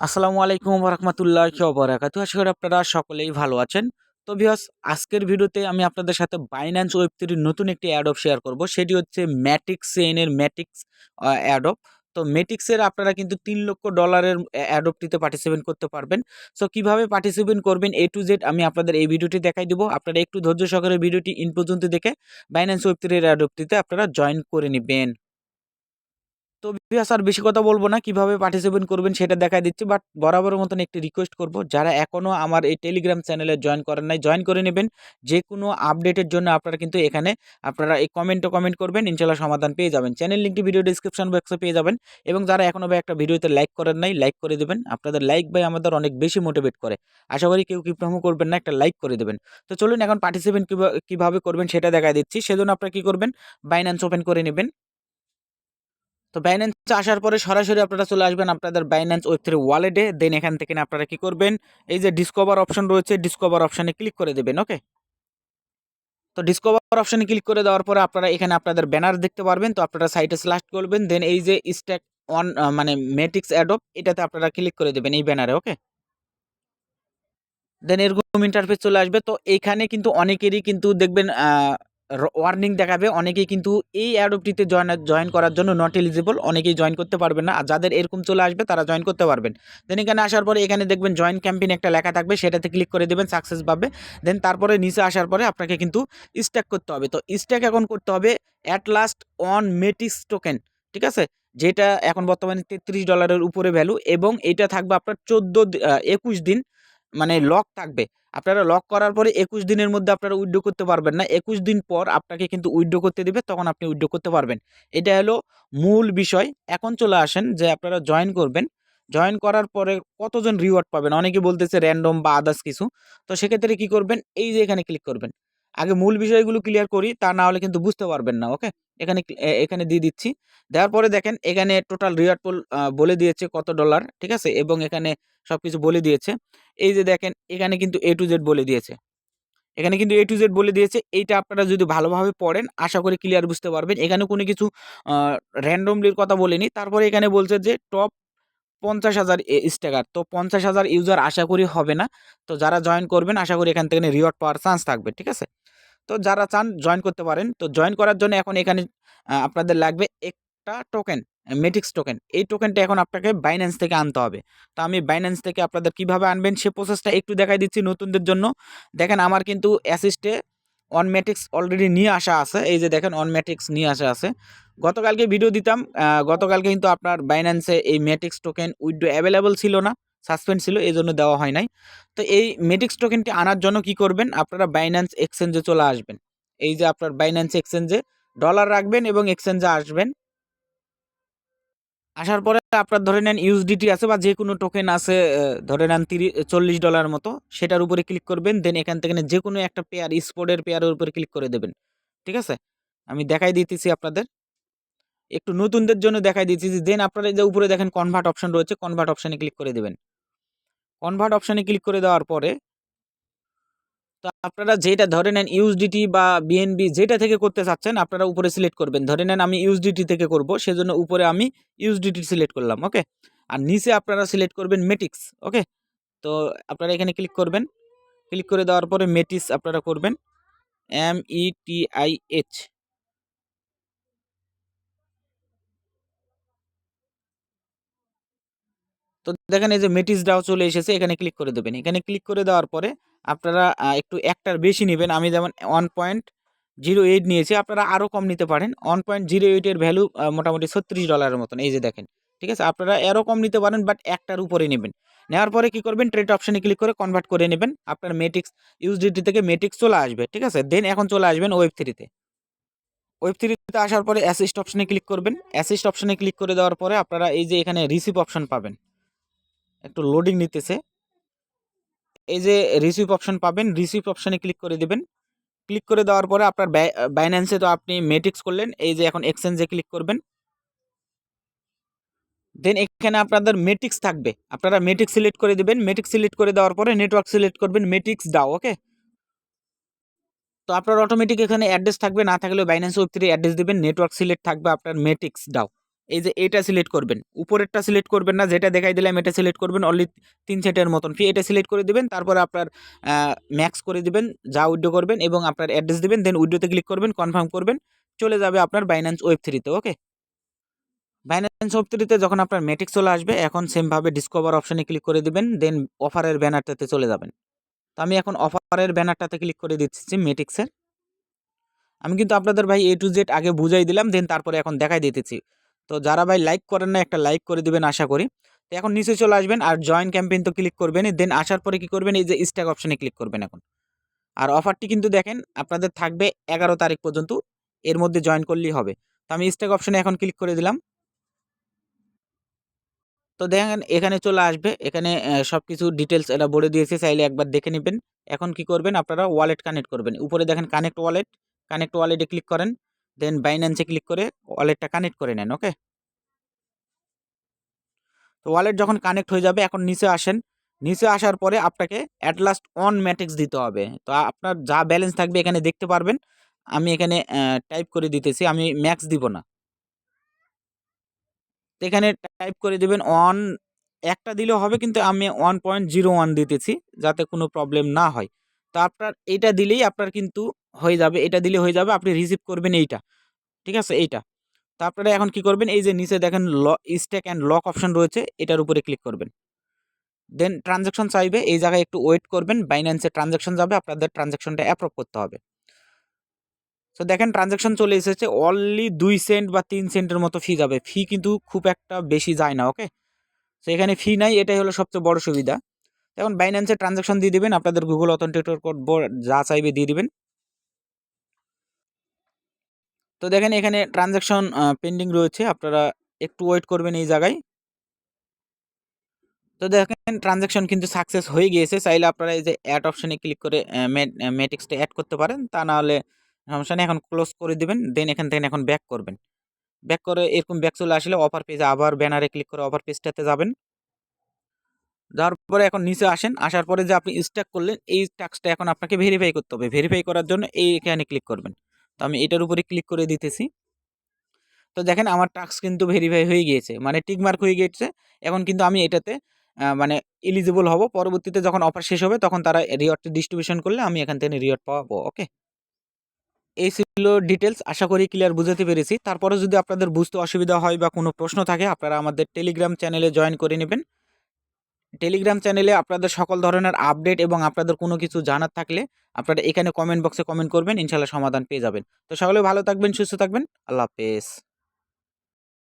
আসসালামু আলাইকুম রহমতুল্লাহ বরাকাতু আশা করি আপনারা সকলেই ভালো আছেন। তো ভিউয়ার্স, আজকের ভিডিওতে আমি আপনাদের সাথে বাইন্যান্স ওয়েব থ্রির নতুন একটি অ্যাডপ শেয়ার করব। সেটি হচ্ছে ম্যাটিক্স এর ম্যাটিক্স অ্যাডপ তো ম্যাটিক্সের আপনারা কিন্তু তিন লক্ষ ডলারের অ্যাডপটিতে পার্টিসিপেট করতে পারবেন। সো কীভাবে পার্টিসিপেট করবেন এ টু জেড আমি আপনাদের এই ভিডিওটি দেখাই দিব। আপনারা একটু ধৈর্য সহকারে ভিডিওটি ইন পর্যন্ত দেখে বাইন্যান্স ওয়েব থ্রির অ্যাডপটিতে আপনারা জয়েন করে নেবেন। তো ভিউয়ার্স আর বেশি কথা বলব না, কীভাবে পার্টিসিপেট করবেন সেটা দেখা দিচ্ছি বাট বরাবরের মতন একটি রিকোয়েস্ট করব, যারা এখনও আমার এই টেলিগ্রাম চ্যানেলে জয়েন করেন নাই জয়েন করে নেবেন যে কোনো আপডেটের জন্য আপনারা কিন্তু এখানে আপনারা এই কমেন্টও কমেন্ট করবেন, ইনশাল্লাহ সমাধান পেয়ে যাবেন। চ্যানেল লিঙ্কটি ভিডিও ডিসক্রিপশন বক্সে পেয়ে যাবেন, এবং যারা এখনও ভাই একটা ভিডিওতে লাইক করেন নাই লাইক করে দেবেন, আপনাদের লাইক ভাই আমাদের অনেক বেশি মোটিভেট করে। আশা করি কেউ কিপ্রমো করবেন না, একটা লাইক করে দেবেন। তো চলুন এখন পার্টিসিপেন্ট কীভাবে করবেন সেটা দেখা দিচ্ছি, সেজন্য আপনারা কী করবেন বাইন্যান্স ওপেন করে নেবেন। তো বাইন্যান্স আসার পরে সরাসরি আপনারা চলে আসবেন আপনাদের বাইন্যান্স ওয়েব থ্রি ওয়ালেটে দেন এখান থেকে আপনারা কি করবেন? এই যে ডিসকভার অপশন রয়েছে ডিসকভার অপশানে ক্লিক করে দেবেন ওকে তো ডিসকভার অপশানে ক্লিক করে দেওয়ার পরে আপনারা এখানে আপনাদের ব্যানার দেখতে পারবেন, তো আপনারা সাইটে সিলেক্ট করবেন দেন এই যে স্ট্যাক অন মানে মেটিক্স অ্যাডপ এটাতে আপনারা ক্লিক করে দেবেন এই ব্যানারে ওকে দেন এরকম ইন্টারফেস চলে আসবে, তো এইখানে কিন্তু অনেকেরই কিন্তু দেখবেন ওয়ার্নিং দেখাবে। অনেকেই কিন্তু এই অ্যাডপটিতে জয়েন জয়েন করার জন্য নট এলিজিবল অনেকেই জয়েন করতে পারবেন না। আর যাদের এরকম চলে আসবে, তারা জয়েন করতে পারবেন। দেন এখানে আসার পরে এখানে দেখবেন জয়েন ক্যাম্পেইন একটা লেখা থাকবে, সেটাতে ক্লিক করে দেবেন সাকসেস পাবে। দেন তারপরে নিচে আসার পরে আপনাকে কিন্তু স্ট্যাক করতে হবে। তো স্ট্যাক এখন করতে হবে at last on Metis token ঠিক আছে? যেটা এখন বর্তমানে তেত্রিশ ডলারের উপরে ভ্যালু এবং এটা থাকবে আপনার চোদ্দ একুশ দিন। মানে লক থাকবে। আপনারা লক করার পরে একুশ দিনের মধ্যে আপনারা উইড্রো করতে পারবেন না। একুশ দিন পর আপনাকে কিন্তু উইড্রো করতে দেবে, তখন আপনি উইড্রো করতে পারবেন। এটা হলো মূল বিষয়। এখন চলে আসেন যে আপনারা জয়েন করবেন। জয়েন করার পরে কতজন রিওয়ার্ড পাবেন? অনেকে বলতেছে র্যান্ডম বা আদার্স কিছু। তো সেক্ষেত্রে কি করবেন? এই যে এখানে ক্লিক করবেন। আগে মূল বিষয়গুলো ক্লিয়ার করি, তা না হলে কিন্তু বুঝতে পারবেন না ওকে এখানে এখানে দিয়ে দিচ্ছি। দেওয়ার পরে দেখেন, এখানে টোটাল রিওয়ার্ড পোল বলে দিয়েছে কত ডলার ঠিক আছে? এবং এখানে সব কিছু বলে দিয়েছে। এই যে দেখেন, এখানে কিন্তু এ টু জেড বলে দিয়েছে। এখানে কিন্তু এ টু জেড বলে দিয়েছে। এইটা আপনারা যদি ভালোভাবে পড়েন, আশা করি ক্লিয়ার বুঝতে পারবেন। এখানে কোনো কিছু র্যান্ডমলির কথা বলিনি। তারপরে এখানে বলছে যে টপ পঞ্চাশ হাজার স্টেকার তো পঞ্চাশ হাজার ইউজার আশা করি হবে না। তো যারা জয়েন করবেন, আশা করি এখান থেকে রিওয়ার্ড পাওয়ার চান্স থাকবে, ঠিক আছে? তো যারা চান জয়েন করতে পারেন। তো জয়েন করার জন্য এখন এখানে আপনাদের লাগবে একটা টোকেন মেটিক্স টোকেন এই টোকেনটা এখন আপনাকে বাইন্যান্স থেকে আনতে হবে। তো আমি বাইন্যান্স থেকে আপনাদের কীভাবে আনবেন সে প্রসেসটা একটু দেখাই দিচ্ছি নতুনদের জন্য। দেখেন আমার কিন্তু অ্যাসিস্টে অনমেটিক্স অলরেডি নিয়ে আসা আছে। এই যে দেখেন অনমেটিক্স নিয়ে আসা আছে। গতকালকে ভিডিও দিতাম গতকালকে কিন্তু আপনার বাইন্যান্সে এই মেটিক্স টোকেন উইড্রো অ্যাভেলেবল ছিল না। সাসপেন্ড ছিল এই জন্য দেওয়া হয় নাই। তো এই মেটিক্স টোকেনটি আনার জন্য কি করবেন? আপনারা বাইন্যান্স এক্সচেঞ্জে চলে আসবেন। এই যে আপনার বাইন্যান্স এক্সচেঞ্জে ডলার রাখবেন এবং এক্সচেঞ্জে আসবেন। আসার পরে আপনার ধরে নেন ইউএসডিটি আছে বা যে কোনো টোকেন আছে ধরে নেন তিরিশ চল্লিশ ডলার মতো, সেটার উপরে ক্লিক করবেন দেন এখান থেকে যে কোনো একটা পেয়ার স্পোর্টের পেয়ারের উপরে ক্লিক করে দেবেন। ঠিক আছে? আমি দেখাই দিতেছি আপনাদের। একটু নতুনদের জন্য দেখাই দিতেছি দেন আপনারা যে উপরে দেখেন কনভার্ট অপশন রয়েছে কনভার্ট অপশানে ক্লিক করে দেবেন। কনভার্ট অপশানে ক্লিক করে দেওয়ার পরে, তো আপনারা যেটা ধরে নেন ইউএসডিটি বা বিএনবি যেটা থেকে করতে চাচ্ছেন, আপনারা উপরে সিলেক্ট করবেন। ধরে নেন আমি ইউএসডিটি থেকে করব, সেজন্য উপরে আমি ইউএসডিটি সিলেক্ট করলাম ওকে আর নিচে আপনারা সিলেক্ট করবেন মেটিক্স ওকে তো আপনারা এখানে ক্লিক করবেন। ক্লিক করে দেওয়ার পরে মেটিক্স আপনারা করবেন M E T I H তো দেখেন এই যে মেটিস ডাও চলে এসেছে, এখানে ক্লিক করে দেবেন। এখানে ক্লিক করে দেওয়ার পরে আপনারা একটু একটার বেশি নেবেন। আমি যেমন ওয়ান পয়েন্ট জিরো এইট নিয়েছি, আপনারা আরও কম নিতে পারেন। ওয়ান পয়েন্ট জিরো এইটের ভ্যালু মোটামুটি ছত্রিশ ডলারের মতন। এই যে দেখেন, ঠিক আছে? আপনারা এরও কম নিতে পারেন বাট একটার উপরে নেবেন। নেওয়ার পরে কি করবেন? ট্রেড অপশানে ক্লিক করে কনভার্ট করে নেবেন। আপনার মেটিক্স ইউজডিটি থেকে মেটিক্স চলে আসবে, ঠিক আছে? দেন এখন চলে আসবেন ওয়েব থ্রিতে ওয়েব থ্রিতে আসার পরে অ্যাসিস্ট অপশানে ক্লিক করবেন। অ্যাসিস্ট অপশানে ক্লিক করে দেওয়ার পরে আপনারা এই যে এখানে রিসিভ অপশান পাবেন। একটু লোডিং নিতেছে। এই যে রিসিভ অপশন পাবেন রিসিভ অপশানে ক্লিক করে দেবেন। ক্লিক করে দেওয়ার পরে আপনার বাইন্যান্সে তো আপনি মেটিক্স করলেন, এই যে এখন এক্সচেঞ্জে ক্লিক করবেন। দেন এখানে আপনাদের মেটিক্স থাকবে। আপনারা মেটিক্স সিলেক্ট করে দেবেন মেটিক্স সিলেক্ট করে দেওয়ার পরে নেটওয়ার্ক সিলেক্ট করবেন মেটিক্স দাও ওকে তো আপনার অটোমেটিক এখানে অ্যাড্রেস থাকবে, না থাকলেও বাইন্যান্স ওয়েব থ্রি অ্যাড্রেস দেবেন নেটওয়ার্ক সিলেক্ট থাকবে, আপনার মেটিক্স দাও। এই যে এটা সিলেক্ট করবেন। উপরেরটা সিলেক্ট করবেন না, যেটা দেখাই দিলাম এটা সিলেক্ট করবেন অনলি তিন সেটের মতন। ফি এটা সিলেক্ট করে দিবেন, তারপরে আপনার ম্যাক্স করে দিবেন, যা উইড্রো করবেন এবং আপনার অ্যাড্রেস দিবেন দেন উইড্রোতে ক্লিক করবেন কনফার্ম করবেন, চলে যাবে আপনার বাইন্যান্স ওয়েব থ্রিতে ওকে বাইন্যান্স ওয়েব থ্রিতে যখন আপনার মেটিক্স চলে আসবে, এখন সেমভাবে ডিসকভার অপশানে ক্লিক করে দিবেন দেন অফারের ব্যানারটাতে চলে যাবেন। তো আমি এখন অফারের ব্যানারটাতে ক্লিক করে দিচ্ছি মেটিক্সের আমি কিন্তু আপনাদের ভাই এ টু জেড আগে বুঝাই দিলাম দেন তারপরে এখন দেখাই দিতেছি। তো যারা ভাই লাইক করেন না, একটা লাইক করে দিবেন আশা করি। তো এখন নিচে চলে আসবেন আর জয়েন ক্যাম্পেইন তো ক্লিক করবেন দেন আসার পরে কি করবেন, এই যে স্ট্যাক অপশানে ক্লিক করবেন এখন। আর অফারটি কিন্তু দেখেন, আপনাদের থাকবে এগারো তারিখ পর্যন্ত, এর মধ্যে জয়েন করলেই হবে। তো আমি স্ট্যাক অপশানে এখন ক্লিক করে দিলাম। তো দেখেন, এখানে চলে আসবে, এখানে সব কিছু ডিটেলস এরা বলে দিয়েছে, চাইলে একবার দেখে নেবেন। এখন কি করবেন, আপনারা ওয়ালেট কানেক্ট করবেন। উপরে দেখেন কানেক্ট ওয়ালেট কানেক্ট ওয়ালেটে ক্লিক করেন। দেন বাইন্যান্সে ক্লিক করে ওয়ালেটটা কানেক্ট করে নেন ওকে তো ওয়ালেট যখন কানেক্ট হয়ে যাবে, এখন নিচে আসেন। নিচে আসার পরে আপনাকে অ্যাট লাস্ট অন ম্যাট্রিক্স দিতে হবে। তো আপনার যা ব্যালেন্স থাকবে এখানে দেখতে পারবেন। আমি এখানে টাইপ করে দিতেছি, আমি ম্যাক্স দিব না। তো এখানে টাইপ করে দেবেন অন একটা দিলেও হবে, কিন্তু আমি ওয়ান পয়েন্ট জিরো ওয়ান দিতেছি, যাতে কোনো প্রবলেম না হয়। তো আপনার এইটা দিলেই আপনার কিন্তু হয়ে যাবে, এটা দিলে হয়ে যাবে, আপনি রিসিভ করবেন এইটা। ঠিক আছে? এইটা। তো আপনারা এখন কি করবেন? এই যে নিচে দেখেন ল স্টেক অ্যান্ড লক অপশন রয়েছে, এটার উপরে ক্লিক করবেন। দেন ট্রানজ্যাকশন চাইবে, এই জায়গায় একটু ওয়েট করবেন বাইন্যান্সে ট্রানজ্যাকশন যাবে, আপনাদের ট্রানজ্যাকশনটা অ্যাপ্রুভ করতে হবে। তো দেখেন ট্রানজ্যাকশন চলে এসেছে অনলি দুই সেন্ট বা তিন সেন্টের মতো ফি যাবে। ফি কিন্তু খুব একটা বেশি যায় না ওকে তো এখানে ফি নাই, এটাই হলো সবচেয়ে বড় সুবিধা। এখন বাইন্যান্সে ট্রানজ্যাকশন দিয়ে দেবেন, আপনাদের গুগল অথেন্টিকেটর কোড যা চাইবে দিয়ে দিবেন। তো দেখেন এখানে ট্রানজ্যাকশন পেন্ডিং রয়েছে। আপনারা একটু ওয়েট করবেন এই জায়গায়। তো দেখেন ট্রানজ্যাকশন কিন্তু সাকসেস হয়ে গিয়েছে। চাইলে আপনারা এই যে অ্যাড অপশানে ক্লিক করে মেটিক্সটা অ্যাড করতে পারেন। তা না হলে সমস্যা এখন ক্লোজ করে দিবেন দেন এখান থেকে এখন ব্যাক করবেন। ব্যাক করে এরকম ব্যাক চলে আসলে অফার পেজে আবার ব্যানারে ক্লিক করে অফার পেজটাতে যাবেন। যাওয়ার পরে এখন নিচে আসেন। আসার পরে যে আপনি স্ট্যাক করলেন, এই টাস্কটা এখন আপনাকে ভেরিফাই করতে হবে। ভেরিফাই করার জন্য এই এখানে ক্লিক করবেন। তো আমি এটার উপরে ক্লিক করে দিতেছি। তো দেখেন আমার টাস্ক কিন্তু ভেরিফাই হয়ে গিয়েছে মানে টিকমার্ক হয়ে গিয়েছে। এখন কিন্তু আমি এটাতে মানে এলিজিবল হব। পরবর্তীতে যখন অফার শেষ হবে, তখন তারা রিওয়ার্ডটি ডিস্ট্রিবিউশন করলে আমি এখান থেকে রিওয়ার্ড পাবো ওকে এই ছিল ডিটেলস আশা করি ক্লিয়ার বুঝাতে পেরেছি। তারপরে যদি আপনাদের বুঝতে অসুবিধা হয় বা কোনো প্রশ্ন থাকে, আপনারা আমাদের টেলিগ্রাম চ্যানেলে জয়েন করে নেবেন। টেলিগ্রাম চ্যানেলে আপনাদের সকল ধরনের আপডেট এবং আপনাদের কোনো কিছু জানার থাকলে আপনারা এখানে কমেন্ট বক্সে কমেন্ট করবেন ইনশাল্লাহ সমাধান পেয়ে যাবেন। তো সকলে ভালো থাকবেন, সুস্থ থাকবেন, আল্লাহ হাফেজ।